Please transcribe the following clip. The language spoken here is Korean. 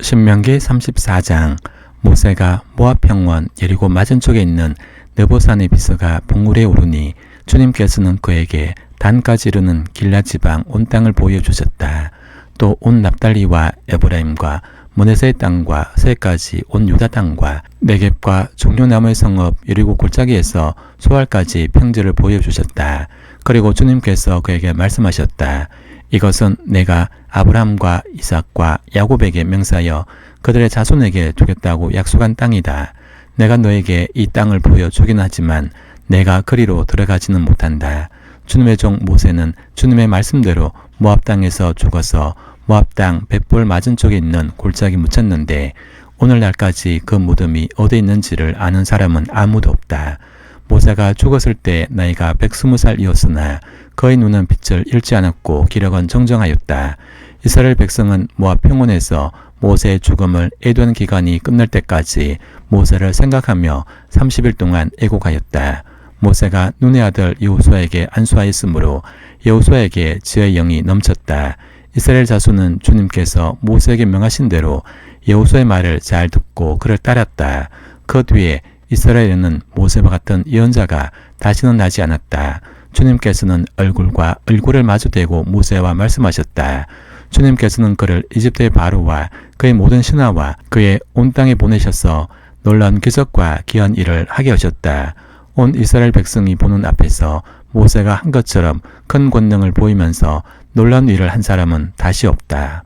신명기 34장 모세가 모압 평원 예리고 맞은 쪽에 있는 느보산의 비서가 봉우리에 오르니 주님께서는 그에게 단까지 이르는 길라 지방 온 땅을 보여주셨다. 또 온 납달리와 에브라임과 모네세의 땅과 세까지 온 유다 땅과 네겝과 종려나무의 성읍 여리고 골짜기에서 소알까지 평지를 보여주셨다. 그리고 주님께서 그에게 말씀하셨다. 이것은 내가 아브라함과 이삭과 야곱에게 명사하여 그들의 자손에게 주겠다고 약속한 땅이다. 내가 너에게 이 땅을 보여주긴 하지만 내가 그리로 들어가지는 못한다. 주님의 종 모세는 주님의 말씀대로 모압 땅에서 죽어서 모압 땅 벳볼 맞은 쪽에 있는 골짜기 묻혔는데 오늘날까지 그 무덤이 어디 있는지를 아는 사람은 아무도 없다. 모세가 죽었을 때 나이가 120살이었으나 그의 눈은 빛을 잃지 않았고 기력은 정정하였다. 이스라엘 백성은 모압 평원에서 모세의 죽음을 애도하는 기간이 끝날 때까지 모세를 생각하며 30일 동안 애곡하였다. 모세가 눈의 아들 여호수아에게 안수하였으므로 여호수아에게 지혜의 영이 넘쳤다. 이스라엘 자손은 주님께서 모세에게 명하신 대로 여호수아의 말을 잘 듣고 그를 따랐다. 그 뒤에 이스라엘에는 모세와 같은 예언자가 다시는 나지 않았다. 주님께서는 얼굴과 얼굴을 마주대고 모세와 말씀하셨다. 주님께서는 그를 이집트의 바로와 그의 모든 신하와 그의 온 땅에 보내셔서 놀라운 기적과 귀한 일을 하게 하셨다. 온 이스라엘 백성이 보는 앞에서 모세가 한 것처럼 큰 권능을 보이면서 놀라운 일을 한 사람은 다시 없다.